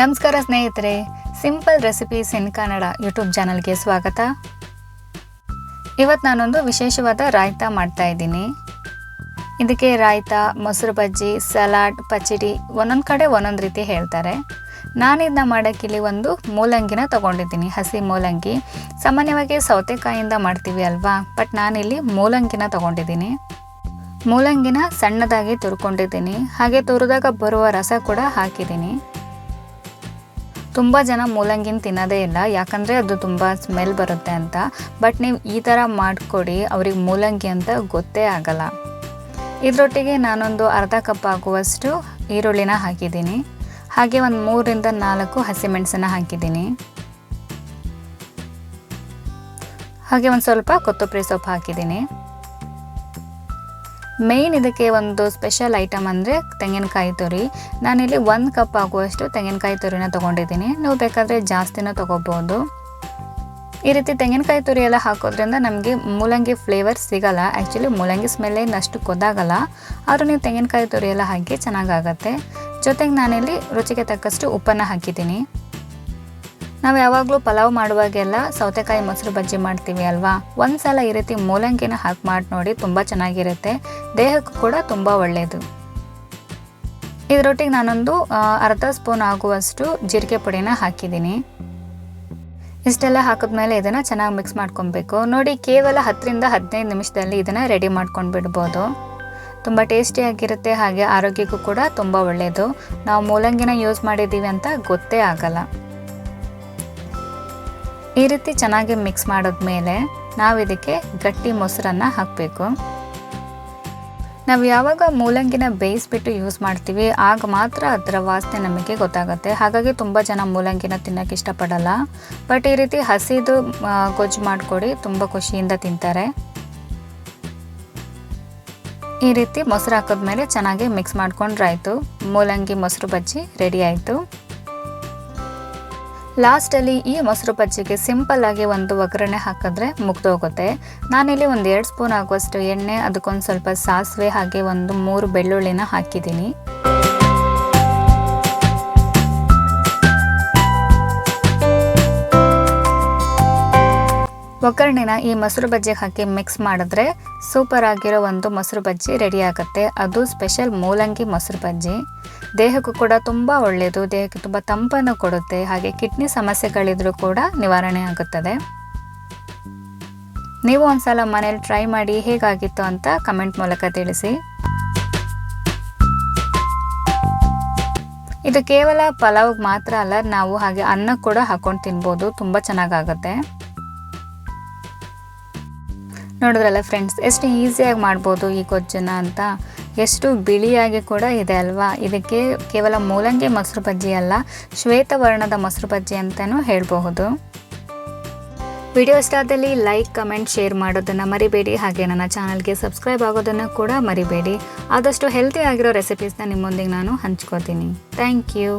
ನಮಸ್ಕಾರ ಸ್ನೇಹಿತರೆ simple recipes in Kannada YouTube ಚಾನಲ್ಗೆ ಸ್ವಾಗತ. ಇವತ್ತು ನಾನೊಂದು ವಿಶೇಷವಾದ ರಾಯ್ತಾ ಮಾಡ್ತಾ ಇದ್ದೀನಿ. ಇದಕ್ಕೆ ರಾಯ್ತಾ, ಮೊಸರು ಬಜ್ಜಿ, ಸಲಾಡ್, ಪಚಡಿ ಒಂದೊಂದು ಕಡೆ ಒಂದೊಂದು ರೀತಿ ಹೇಳ್ತಾರೆ. ನಾನಿದನ್ನ ಮಾಡೋಕ್ಕಿಲ್ಲಿ ಒಂದು ಮೂಲಂಗಿನ ತೊಗೊಂಡಿದ್ದೀನಿ, ಹಸಿ ಮೂಲಂಗಿ. ಸಾಮಾನ್ಯವಾಗಿ ಸೌತೆಕಾಯಿಂದ ಮಾಡ್ತೀವಿ ಅಲ್ವಾ ಬಟ್ ನಾನಿಲ್ಲಿ ಮೂಲಂಗಿನ ತೊಗೊಂಡಿದ್ದೀನಿ. ಮೂಲಂಗಿನ ಸಣ್ಣದಾಗಿ ತುರ್ಕೊಂಡಿದ್ದೀನಿ, ಹಾಗೆ ತುರಿದಾಗ ಬರುವ ರಸ ಕೂಡ ಹಾಕಿದ್ದೀನಿ. ತುಂಬ ಜನ ಮೂಲಂಗಿನ ತಿನ್ನೋದೇ ಇಲ್ಲ, ಯಾಕಂದರೆ ಅದು ತುಂಬ ಸ್ಮೆಲ್ ಬರುತ್ತೆ ಅಂತ. ಬಟ್ ನೀವು ಈ ಥರ ಮಾಡಿಕೊಡಿ, ಅವ್ರಿಗೆ ಮೂಲಂಗಿ ಅಂತ ಗೊತ್ತೇ ಆಗಲ್ಲ. ಇದರೊಟ್ಟಿಗೆ ನಾನೊಂದು ಅರ್ಧ ಕಪ್ ಆಗುವಷ್ಟು ಈರುಳ್ಳಿನ ಹಾಕಿದ್ದೀನಿ. ಹಾಗೆ ಒಂದು ಮೂರರಿಂದ ನಾಲ್ಕು ಹಸಿಮೆಣಸನ್ನ ಹಾಕಿದ್ದೀನಿ. ಹಾಗೆ ಒಂದು ಸ್ವಲ್ಪ ಕೊತ್ತಂಬರಿ ಸೊಪ್ಪು ಹಾಕಿದ್ದೀನಿ. ಮೇಯ್ನ್ ಇದಕ್ಕೆ ಒಂದು ಸ್ಪೆಷಲ್ ಐಟಮ್ ಅಂದರೆ ತೆಂಗಿನಕಾಯಿ ತುರಿ. ನಾನಿಲ್ಲಿ ಒಂದು ಕಪ್ ಆಗುವಷ್ಟು ತೆಂಗಿನಕಾಯಿ ತುರಿನ ತೊಗೊಂಡಿದ್ದೀನಿ. ನೀವು ಬೇಕಾದರೆ ಜಾಸ್ತಿನೂ ತೊಗೋಬೋದು. ಈ ರೀತಿ ತೆಂಗಿನಕಾಯಿ ತುರಿ ಎಲ್ಲ ಹಾಕೋದ್ರಿಂದ ನಮಗೆ ಮೂಲಂಗಿ ಫ್ಲೇವರ್ ಸಿಗಲ್ಲ. ಆ್ಯಕ್ಚುಲಿ ಮೂಲಂಗಿ ಸ್ಮೆಲ್ ಅಷ್ಟು ಗೊತ್ತಾಗಲ್ಲ. ಆದರೂ ನೀವು ತೆಂಗಿನಕಾಯಿ ತುರಿ ಎಲ್ಲ ಹಾಕಿ ಚೆನ್ನಾಗಾಗತ್ತೆ. ಜೊತೆಗೆ ನಾನಿಲ್ಲಿ ರುಚಿಗೆ ತಕ್ಕಷ್ಟು ಉಪ್ಪನ್ನು ಹಾಕಿದ್ದೀನಿ. ನಾವು ಯಾವಾಗಲೂ ಪಲಾವ್ ಮಾಡುವಾಗೆಲ್ಲ ಸೌತೆಕಾಯಿ ಮೊಸರು ಬಜ್ಜಿ ಮಾಡ್ತೀವಿ ಅಲ್ವಾ? ಒಂದು ಸಲ ಈ ರೀತಿ ಮೂಲಂಗಿನ ಹಾಕಿ ಮಾಡಿ ನೋಡಿ ತುಂಬ ಚೆನ್ನಾಗಿರುತ್ತೆ. ದೇಹಕ್ಕೂ ಕೂಡ ತುಂಬ ಒಳ್ಳೆಯದು ಇದರೊಟ್ಟಿಗೆ ನಾನೊಂದು ಅರ್ಧ ಸ್ಪೂನ್ ಆಗುವಷ್ಟು ಜೀರಿಗೆ ಪುಡಿನ ಹಾಕಿದ್ದೀನಿ. ಇಷ್ಟೆಲ್ಲ ಹಾಕಿದ್ಮೇಲೆ ಇದನ್ನು ಚೆನ್ನಾಗಿ ಮಿಕ್ಸ್ ಮಾಡ್ಕೊಬೇಕು. ನೋಡಿ, ಕೇವಲ ಹತ್ತರಿಂದ ಹದಿನೈದು ನಿಮಿಷದಲ್ಲಿ ಇದನ್ನು ರೆಡಿ ಮಾಡ್ಕೊಂಡು ಬಿಡ್ಬೋದು. ತುಂಬ ಟೇಸ್ಟಿಯಾಗಿರುತ್ತೆ, ಹಾಗೆ ಆರೋಗ್ಯಕ್ಕೂ ಕೂಡ ತುಂಬ ಒಳ್ಳೆಯದು ನಾವು ಮೂಲಂಗಿನ ಯೂಸ್ ಮಾಡಿದ್ದೀವಿ ಅಂತ ಗೊತ್ತೇ ಆಗಲ್ಲ. ಈ ರೀತಿ ಚೆನ್ನಾಗಿ ಮಿಕ್ಸ್ ಮಾಡಿದ್ಮೇಲೆ ನಾವು ಇದಕ್ಕೆ ಗಟ್ಟಿ ಮೊಸರನ್ನು ಹಾಕಬೇಕು. ನಾವು ಯಾವಾಗ ಮೂಲಂಗಿನ ಬೇಯಿಸ್ಬಿಟ್ಟು ಯೂಸ್ ಮಾಡ್ತೀವಿ, ಆಗ ಮಾತ್ರ ಅದರ ವಾಸನೆ ನಮಗೆ ಗೊತ್ತಾಗುತ್ತೆ. ಹಾಗಾಗಿ ತುಂಬ ಜನ ಮೂಲಂಗಿನ ತಿನ್ನೋಕ್ಕೆ ಇಷ್ಟಪಡಲ್ಲ. ಬಟ್ ಈ ರೀತಿ ಹಸಿದು ಗೊಜ್ಜು ಮಾಡಿಕೊಡಿ ತುಂಬ ಖುಷಿಯಿಂದ ತಿಂತಾರೆ. ಈ ರೀತಿ ಮೊಸರು ಹಾಕಿದ್ಮೇಲೆ ಚೆನ್ನಾಗಿ ಮಿಕ್ಸ್ ಮಾಡ್ಕೊಂಡ್ರಾಯ್ತು. ಮೂಲಂಗಿ ಮೊಸರು ಬಜ್ಜಿ ರೆಡಿ ಆಯಿತು. ಲಾಸ್ಟಲ್ಲಿ ಈ ಮೊಸರು ಪಚ್ಚಿಗೆ ಸಿಂಪಲ್ ಆಗಿ ಒಂದು ಒಗ್ಗರಣೆ ಹಾಕಿದ್ರೆ ಮುಗ್ದೋಗುತ್ತೆ. ನಾನಿಲ್ಲಿ ಒಂದು ಎರಡು ಸ್ಪೂನ್ ಆಗುವಷ್ಟು ಎಣ್ಣೆ, ಅದಕ್ಕೊಂದು ಸ್ವಲ್ಪ ಸಾಸಿವೆ, ಹಾಗೆ ಒಂದು ಮೂರು ಬೆಳ್ಳುಳ್ಳಿನ ಹಾಕಿದ್ದೀನಿ. ಒಗ್ಗರಣೆನ ಈ ಮೊಸರು ಬಜ್ಜಿಗೆ ಹಾಕಿ ಮಿಕ್ಸ್ ಮಾಡಿದ್ರೆ ಸೂಪರ್ ಆಗಿರೋ ಒಂದು ಮೊಸರು ಬಜ್ಜಿ ರೆಡಿ ಆಗುತ್ತೆ. ಅದು ಸ್ಪೆಷಲ್ ಮೂಲಂಗಿ ಮೊಸರು ಬಜ್ಜಿ. ದೇಹಕ್ಕೂ ಕೂಡ ತುಂಬ ಒಳ್ಳೆಯದು ದೇಹಕ್ಕೆ ತುಂಬ ತಂಪನ್ನು ಕೊಡುತ್ತೆ. ಹಾಗೆ ಕಿಡ್ನಿ ಸಮಸ್ಯೆಗಳಿದ್ರೂ ಕೂಡ ನಿವಾರಣೆ ಆಗುತ್ತದೆ. ನೀವು ಒಂದ್ಸಲ ಮನೇಲಿ ಟ್ರೈ ಮಾಡಿ ಹೇಗಾಗಿತ್ತು ಅಂತ ಕಮೆಂಟ್ ಮೂಲಕ ತಿಳಿಸಿ. ಇದು ಕೇವಲ ಪಲಾವ್ಗೆ ಮಾತ್ರ ಅಲ್ಲ, ನಾವು ಹಾಗೆ ಅನ್ನ ಕೂಡ ಹಾಕೊಂಡು ತಿನ್ಬೋದು. ತುಂಬ ಚೆನ್ನಾಗಾಗುತ್ತೆ. ನೋಡಿದ್ರಲ್ಲ ಫ್ರೆಂಡ್ಸ್ ಎಷ್ಟು ಈಸಿಯಾಗಿ ಮಾಡ್ಬೋದು ಈ ಗೊಜ್ಜನ್ನ ಅಂತ? ಎಷ್ಟು ಬಿಳಿಯಾಗಿ ಕೂಡ ಇದೆ ಅಲ್ವಾ? ಇದಕ್ಕೆ ಕೇವಲ ಮೂಲಂಗಿ ಮೊಸರು ಬಜ್ಜಿ ಅಲ್ಲ, ಶ್ವೇತವರ್ಣದ ಮೊಸರು ಬಜ್ಜಿ ಅಂತಲೂ ಹೇಳಬಹುದು. ವಿಡಿಯೋ ಇಷ್ಟ ಆದಲ್ಲಿ ಲೈಕ್ ಕಮೆಂಟ್ ಶೇರ್ ಮಾಡೋದನ್ನು ಮರಿಬೇಡಿ. ಹಾಗೆ ನನ್ನ ಚಾನಲ್ಗೆ ಸಬ್ಸ್ಕ್ರೈಬ್ ಆಗೋದನ್ನು ಕೂಡ ಮರಿಬೇಡಿ. ಆದಷ್ಟು ಹೆಲ್ತಿ ಆಗಿರೋ ರೆಸಿಪೀಸ್ನ ನಿಮ್ಮೊಂದಿಗೆ ನಾನು ಹಂಚ್ಕೋತೀನಿ. Thank you